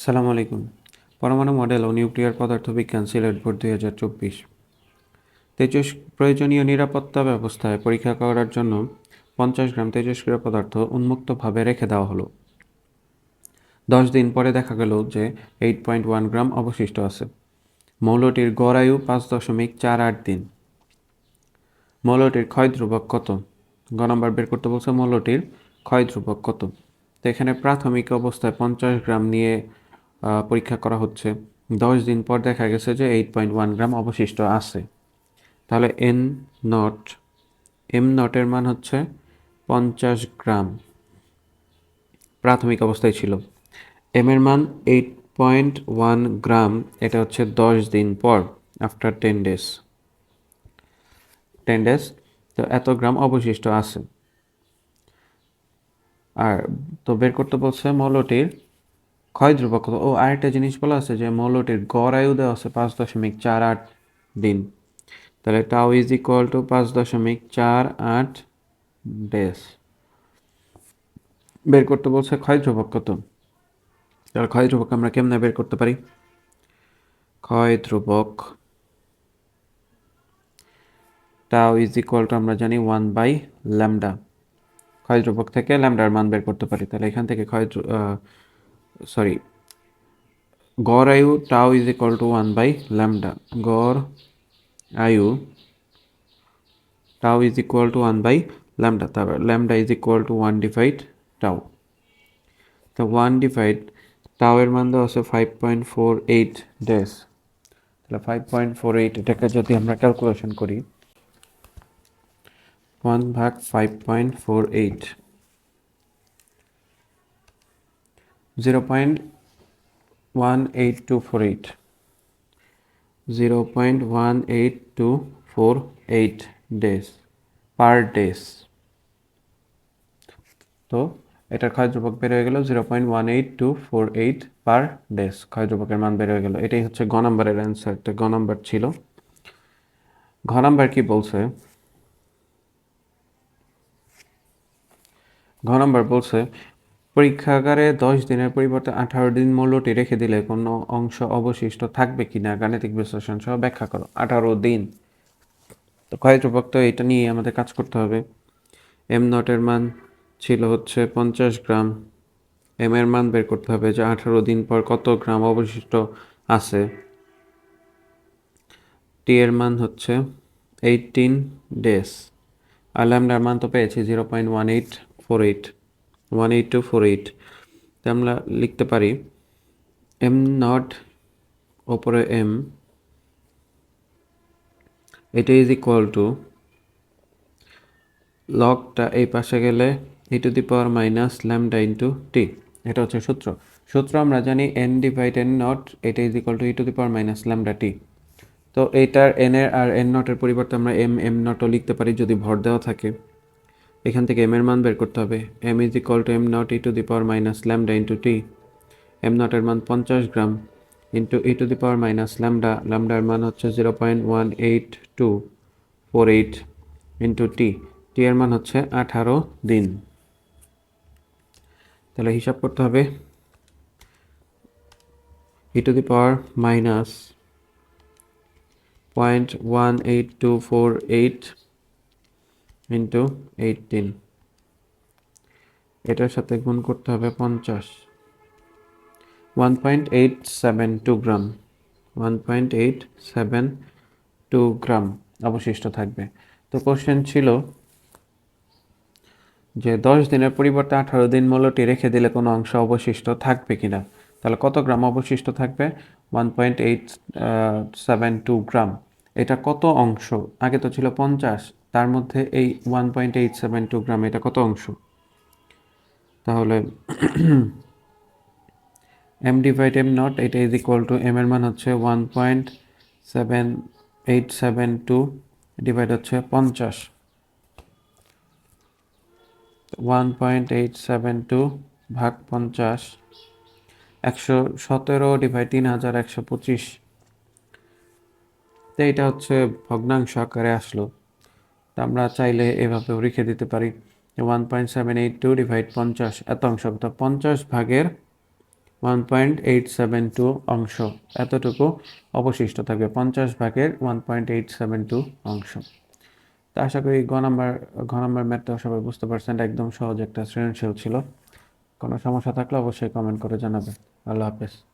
আসসালামু আলাইকুম। পরমাণু মডেল ও নিউক্লিয়ার পদার্থবিজ্ঞান সিলেট বোর্ড দুই হাজার চব্বিশ। তেজস প্রয়োজনীয় নিরাপত্তা ব্যবস্থায় পরীক্ষা করার জন্য পঞ্চাশ গ্রাম তেজস্ক্রিয় পদার্থ উন্মুক্তভাবে রেখে দেওয়া হলো। দশ দিন পরে দেখা গেল যে এইট পয়েন্ট ওয়ান গ্রাম অবশিষ্ট আছে। মৌলটির গড় আয়ু পাঁচ দশমিক চার আট দিন। মৌলটির ক্ষয় ধ্রুবক কত? গ নম্বর বের করতে বলছে মৌলটির ক্ষয় ধ্রুবক কত? তো এখানে প্রাথমিক অবস্থায় পঞ্চাশ গ্রাম নিয়ে পরীক্ষা করা হচ্ছে। দশ দিন পর দেখা গেছে যে এইট পয়েন্ট ওয়ান গ্রাম অবশিষ্ট আছে। তাহলে এন নট এম নটের মান হচ্ছে পঞ্চাশ গ্রাম প্রাথমিক অবস্থায় ছিল। এম এর মান এইট পয়েন্ট ওয়ান গ্রাম এটা হচ্ছে দশ দিন পর after ten days ten days তো এত গ্রাম অবশিষ্ট আছে। আর, তো বের করতে বলছে মৌলটির ক্ষয় ও, আরেকটা জিনিস বলা আছে যে মৌলটির গড় আয়ু দেওয়া আছে পাঁচ দশমিক চার আট দিন। তাহলে টাও ইজ ইকুয়াল টু পাঁচ দশমিক চার আট ডেজ বের করতে বলছে ক্ষয় ধ্রুবক তাহলে ক্ষয় ধ্রুবক আমরা কেমনে বের করতে পারি? ক্ষয় ধ্রুবক টাও ইজ ইকুয়াল টু আমরা জানি ওয়ান বাই ল্যামডা ক্ষয় ধ্রুবক থেকে ল্যামডার মান বের করতে পারি। তাহলে এখান থেকে ক্ষয় sorry Gor Iu tau is equal to 1 by lambda. Gor Iu tau is equal to 1 by lambda. Tau, lambda is equal to 1 divided tau. The 1 divided tau এর মান দেওয়া আছে 5.48 ড্যাশ তাহলে 5.48 এটাকে যদি আমরা ক্যালকুলেশন করি 1 ভাগ 5.48 zero point one eight two four eight zero point one eight two four eight days per days তো এটার ক্ষয় বের হয়ে গেল zero point one eight two four eight per days ক্ষয় মান বের হয়ে গেল। এটাই হচ্ছে গ নম্বরের অ্যান্সার তো গ নম্বর ছিল। ঘ নম্বর কি বলছে? ঘ নম্বর বলছে পরীক্ষাগারে দশ দিনের পরিবর্তে আঠারো দিন মূল্যটি রেখে দিলে কোনো অংশ অবশিষ্ট থাকবে কিনা গাণিতিক বিশ্লেষণ সহ ব্যাখ্যা করো। আঠারো দিন। তো ক্ষয় ধ্রুবক এটা নিয়ে আমাদের কাজ করতে হবে। এম নটের মান ছিল হচ্ছে পঞ্চাশ গ্রাম। এম এর মান বের করতে হবে যে আঠারো দিন পর কত গ্রাম অবশিষ্ট আছে। টি এর মান হচ্ছে এইটিন ডেজ আর ল্যামডার মান তো পেয়েছি zero point one eight four eight one eight two four eight আমরা লিখতে পারি এম নট ওপরে এম এটা ইজ ইকুয়াল টু লগটা এই পাশে গেলে e to the power minus lambda into t এটা হচ্ছে সূত্র। সূত্র আমরা জানি এন ডিভাইড এন নট এটা is equal to e to the power minus lambda t তো এইটার এন এর আর এন নটের পরিবর্তে আমরা এম এম নটও লিখতে পারি যদি ভর দেওয়া থাকে। এখান থেকে এম এর মান বের করতে হবে। M is equal to M naught e to the power minus lambda into t M নটের মান পঞ্চাশ gram into e to the power minus lambda ল্যামডার মান হচ্ছে zero point one eight two four eight into t t এর মান হচ্ছে আঠারো দিন। তাহলে হিসাব করতে হবে। E to the power minus point one eight two four eight into eighteen এটার সাথে গুণ করতে হবে পঞ্চাশ। One point eight seven two gram. One point eight seven two gram অবশিষ্ট থাকবে। তো কোশ্চেন ছিল যে দশ দিনের পরিবর্তে আঠারো দিন মূল্যটি রেখে দিলে কোনো অংশ অবশিষ্ট থাকবে কিনা? তাহলে কত গ্রাম অবশিষ্ট থাকবে? One point eight seven two gram. এটা কত অংশ? আগে তো ছিল পঞ্চাশ তার মধ্যে এই one point eight seven two gram এটা কত অংশ? তাহলে এম ডিভাইড এম নট এটা ইজ ইকুয়াল টু এম এর মান হচ্ছে one point seven eight seven two divide হচ্ছে পঞ্চাশ। One point eight seven two ভাগ পঞ্চাশ, একশো সতেরো ডিভাইড তিন হাজার একশো পঁচিশ। তো এটা হচ্ছে ভগ্নাংশ আকারে আসলো। আমরা চাইলে এভাবেও রেখে দিতে পারি। One point seven eight two divide পঞ্চাশ এত অংশ অর্থাৎ পঞ্চাশ ভাগের one point eight seven two অংশ এতটুকু অবশিষ্ট থাকবে, পঞ্চাশ ভাগের one point eight seven two অংশ। তা আশা করি গ নাম্বার, ঘ নাম্বার ম্যাথটাও সবাই বুঝতে পারছেন, একদম সহজ একটা সৃজনশীল ছিল। কোনো সমস্যা থাকলে অবশ্যই কমেন্ট করে জানাবেন। আল্লাহ হাফেজ।